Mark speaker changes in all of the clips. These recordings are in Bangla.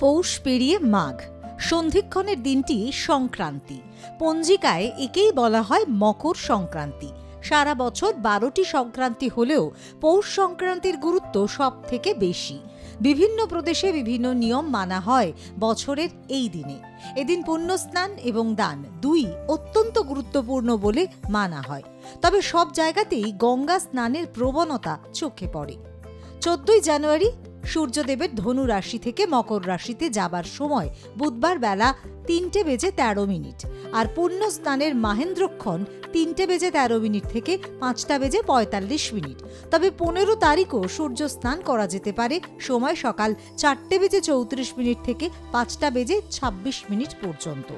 Speaker 1: পৌষ পেরিয়ে মাঘ। সন্ধিক্ষণের দিনটি সংক্রান্তি। পঞ্জিকায় একেই বলা হয় মকর সংক্রান্তি। সারা বছর বারোটি সংক্রান্তি হলেও পৌষ সংক্রান্তির গুরুত্ব সব থেকে বেশি। বিভিন্ন প্রদেশে বিভিন্ন নিয়ম মানা হয় বছরের এই দিনে। এদিন পুণ্য স্নান এবং দান দুই অত্যন্ত গুরুত্বপূর্ণ বলে মানা হয়। তবে সব জায়গাতেই গঙ্গা স্নানের প্রবণতা চোখে পড়ে। চোদ্দই জানুয়ারি সূর্যদেবের ধনু রাশি থেকে মকর রাশিতে যাবার সময় বুধবার বেলা তিনটে বেজে তেরো মিনিট আর পূর্ণ স্নানের মাহেন্দ্রক্ষণ তিনটে বেজে তেরো মিনিট থেকে পাঁচটা বেজে পঁয়তাল্লিশ মিনিট। তবে পনেরো তারিখও সূর্য স্নান করা যেতে পারে সময় সকাল চারটে বেজে চৌত্রিশ মিনিট থেকে পাঁচটা বেজে ছাব্বিশ মিনিট পর্যন্ত।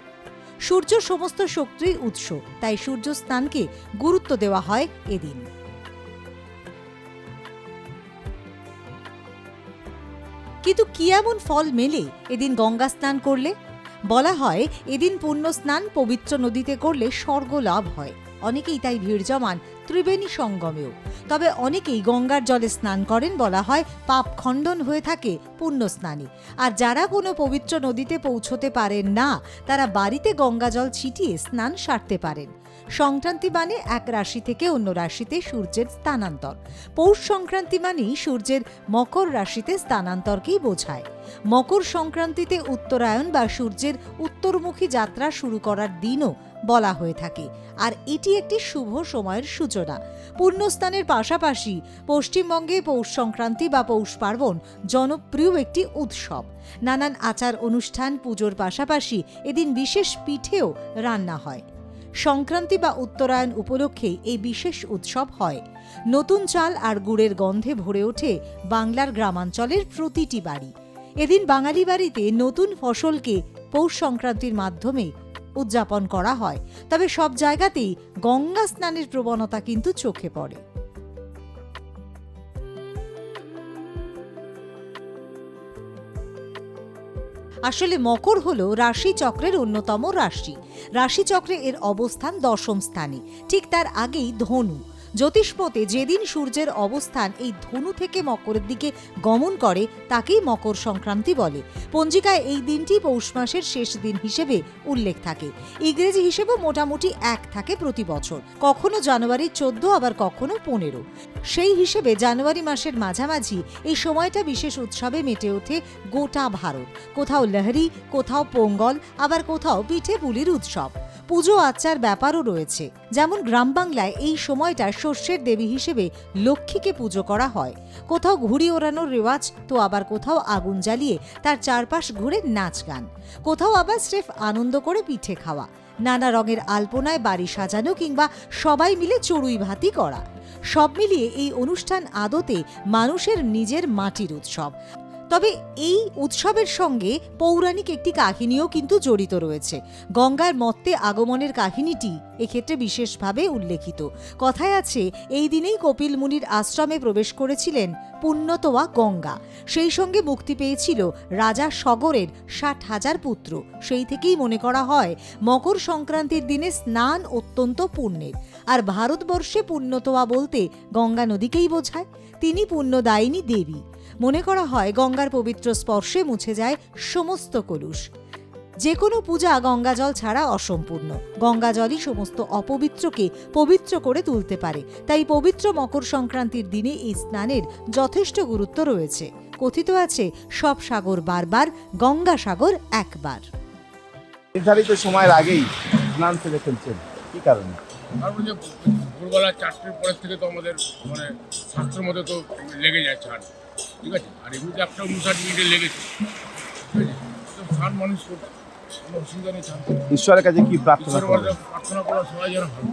Speaker 1: সূর্য সমস্ত শক্তির উৎস, তাই সূর্য স্নানকে গুরুত্ব দেওয়া হয় এদিন। কিন্তু কি এমন ফল মেলে? এদিন গঙ্গা স্নান করলে? বলা হয়, এদিন পুণ্য স্নান পবিত্র নদীতে করলে স্বর্গ লাভ হয়। অনেকেই তাই ভিড় জমান ত্রিবেণী সঙ্গমেও। তবে অনেকেই গঙ্গার জলে স্নান করেন বলা হয় পাপ খণ্ডন হয়ে থাকে পুণ্য স্নানে। আর যারা কোনো পবিত্র নদীতে পৌঁছতে পারেন না, তারা বাড়িতে গঙ্গা জল ছিটিয়ে স্নান সারতে পারেন। সংক্রান্তি মানে এক রাশি থেকে অন্য রাশিতে সূর্যের স্থানান্তর। পৌষ সংক্রান্তি মানেই সূর্যের মকর রাশিতে স্থানান্তরকেই বোঝায়। মকর সংক্রান্তিতে উত্তরায়ণ বা সূর্যের উত্তরমুখী যাত্রা শুরু করার দিনও বলা হয়ে থাকে। আর এটি একটি শুভ সময়ের সূচনা। পুণ্যস্থানের পাশাপাশি পশ্চিমবঙ্গে পৌষ সংক্রান্তি বা পৌষ পার্বণ জনপ্রিয় একটি উৎসব। নানান আচার অনুষ্ঠান, পুজোর পাশাপাশি এদিন বিশেষ পিঠেও রান্না হয়। সংক্রান্তি বা উত্তরায়ণ উপলক্ষে এই বিশেষ উৎসব হয়। নতুন চাল আর গুড়ের গন্ধে ভরে ওঠে বাংলার গ্রামাঞ্চলের প্রতিটি বাড়ি। এদিন বাঙালি বাড়িতে নতুন ফসলকে পৌষ সংক্রান্তির মাধ্যমে উদযাপন করা হয়। তবে সব জায়গাতেই গঙ্গা স্নানের প্রবণতা কিন্তু চোখে পড়ে। আসলে মকর হল রাশি চক্রের অন্যতম রাশি। রাশি চক্রে এর অবস্থান দশম স্থানে। ঠিক তার আগেই ধনু। জ্যোতিষমতে যেদিন সূর্যের অবস্থান এই ধনু থেকে মকরের দিকে গমন করে, তাকেই মকর সংক্রান্তি বলে। পঞ্জিকায় এই দিনটি পৌষ মাসের শেষ দিন হিসেবে উল্লেখ থাকে। ইংরেজি হিসেবে মোটামুটি এক থাকে প্রতি বছর। কখনো জানুয়ারি চোদ্দ, আবার কখনো পনেরো। সেই হিসেবে জানুয়ারি মাসের মাঝামাঝি এই সময়টা বিশেষ উৎসবে মেটে ওঠে গোটা ভারত। কোথাও লহরি, কোথাও পোঙ্গল, আবার কোথাও পিঠে পুলির উৎসব। পুজো আচ্চার ব্যাপারও রয়েছে। যেমন গ্রাম বাংলায় এই সময়টা শস্যের দেবী হিসেবে লক্ষ্মীকে পুজো করা হয়। কোথাও ঘুড়ি ওড়ানোর রেওয়াজ, তো আবার কোথাও আগুন জ্বালিয়ে তার চারপাশ ঘুরে নাচ গান। কোথাও আবার স্রেফ আনন্দ করে পিঠে খাওয়া। নানা রঙের আলপনায় বাড়ি সাজানো কিংবা সবাই মিলে চড়ুই ভাতি করা। সব মিলিয়ে এই অনুষ্ঠান আদতে মানুষের নিজের মাটির উৎসব। তবে এই উৎসবের সঙ্গে পৌরাণিক একটি কাহিনীও কিন্তু জড়িত রয়েছে। গঙ্গার মত্তে আগমনের কাহিনীটি এক্ষেত্রে বিশেষভাবে উল্লেখিত। কথায় আছে, এই দিনেই কপিল মুনির আশ্রমে প্রবেশ করেছিলেন পুণ্যতোয়া গঙ্গা। সেই সঙ্গে মুক্তি পেয়েছিল রাজা সগরের ষাট হাজার পুত্র। সেই থেকেই মনে করা হয়, মকর সংক্রান্তির দিনে স্নান অত্যন্ত পুণ্যের। আর ভারতবর্ষে পুণ্যতোয়া বলতে গঙ্গা নদীকেই বোঝায়। তিনি পুণ্যদায়িনী দেবী। মনে করা হয় গঙ্গার পবিত্র স্পর্শে মুছে যায় সমস্ত কলুষ। যে কোনো পূজা গঙ্গাজল ছাড়া অসম্পূর্ণ। গঙ্গাজলই সমস্ত অপবিত্রকে পবিত্র করে তুলতে পারে। তাই পবিত্র মকর সংক্রান্তির দিনে এই স্নানের যথেষ্ট গুরুত্ব রয়েছে। কথিত আছে সব সাগর বারবার গঙ্গা সাগর একবার।
Speaker 2: নির্ধারিত সময়ের আগেই স্নান সেরে ফেলছেন। কি কারণে?
Speaker 3: যে ভোরবেলা চারটের পরের থেকে তো আমাদের মানে শাস্ত্রের মধ্যে তো লেগে যায় ছাড়। ঠিক আছে? আর এমনিতে একটা উনষাট মিনিটে লেগেছে। ঠিক আছে? তো স্নান মানুষ করছে কোনো অসুবিধা নেই
Speaker 2: ঈশ্বরের কাছে কি প্রার্থনা
Speaker 3: করা সবাই যেন ভালো।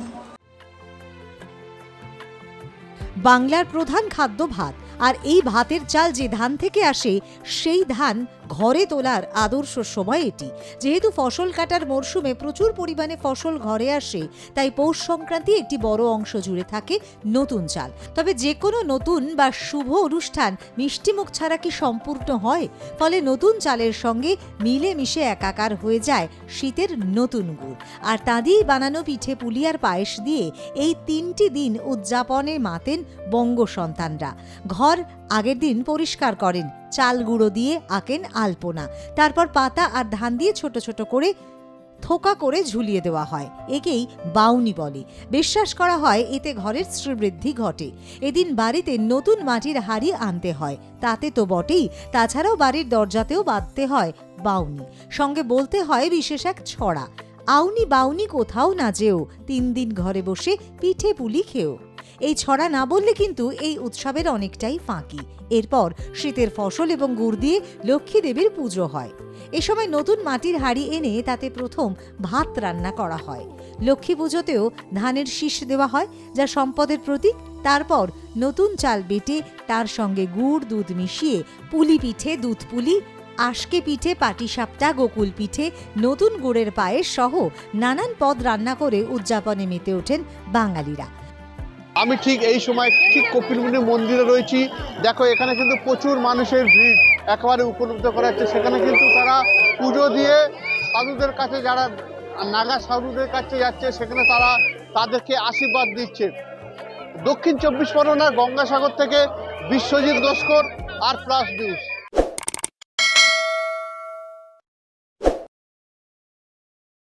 Speaker 1: বাংলার প্রধান খাদ্য ভাত। আর এই ভাতের চাল যে ধান থেকে আসে সেই ধান ঘরে তোলার আদর্শ সময় এটি। যেহেতু ফসল কাটার মরশুমে প্রচুর পরিমাণে ফসল ঘরে আসে, তাই পৌষ সংক্রান্তি একটি বড় অংশ জুড়ে থাকে নতুন চাল। তবে যে কোনো নতুন বা শুভ অনুষ্ঠান মিষ্টিমুখ ছাড়া কি সম্পূর্ণ হয়? ফলে নতুন চালের সঙ্গে মিলে মিশে একাকার হয়ে যায় শীতের নতুন গুড়। আর তা দিয়েই বানানো পিঠে পুলি আর পায়েস দিয়ে এই তিনটি দিন উদযাপনে মাতেন বঙ্গ সন্তানরা ঘর আগের দিন পরিষ্কার করেন চাল গুঁড়ো দিয়ে আঁকেন আলপনা। তারপর পাতা আর ধান দিয়ে ছোট ছোট করে থোকা করে ঝুলিয়ে দেওয়া হয়। একেই বাউনি বলে। বিশ্বাস করা হয় এতে ঘরের শ্রীবৃদ্ধি ঘটে। এদিন বাড়িতে নতুন মাটির হাড়ি আনতে হয়। তাতে তো বটেই। তাছাড়াও বাড়ির দরজাতেও বাঁধতে হয় বাউনি। সঙ্গে বলতে হয় বিশেষ এক ছড়া। আউনি বাউনি কোথাও না যেও। তিন দিন ঘরে বসে পিঠে পুলি খেও। এই ছড়া না বললে কিন্তু এই উৎসবের অনেকটাই ফাঁকি। এরপর শীতের ফসল এবং গুড় দিয়ে লক্ষ্মী দেবীর পুজো হয়। এ সময় নতুন মাটির হাঁড়ি এনে তাতে প্রথম ভাত রান্না করা হয়। লক্ষ্মী পুজোতেও ধানের শীষ দেওয়া হয়, যা সম্পদের প্রতীক। তারপর নতুন চাল বেটে তার সঙ্গে গুড়, দুধ মিশিয়ে পুলি পিঠে দুধ পুলি, আশকে পিঠে পাটিসাপটা, গোকুল পিঠে নতুন গুড়ের পায়েস সহ নানান পদ রান্না করে উদযাপনে মেতে ওঠেন বাঙালিরা।
Speaker 4: আমি ঠিক এই সময় ঠিক কপিল কপিলমুনি মন্দিরে রয়েছি। দেখো, এখানে কিন্তু প্রচুর মানুষের ভিড় একেবারে উপলব্ধ করা যাচ্ছে সেখানে কিন্তু তারা পুজো দিয়ে সাধুদের কাছে যারা, নাগা সাধুদের কাছে যাচ্ছে, সেখানে তারা তাদেরকে আশীর্বাদ দিচ্ছে। দক্ষিণ চব্বিশ পরগনার গঙ্গাসাগর থেকে Biswajit Laskar R plus news.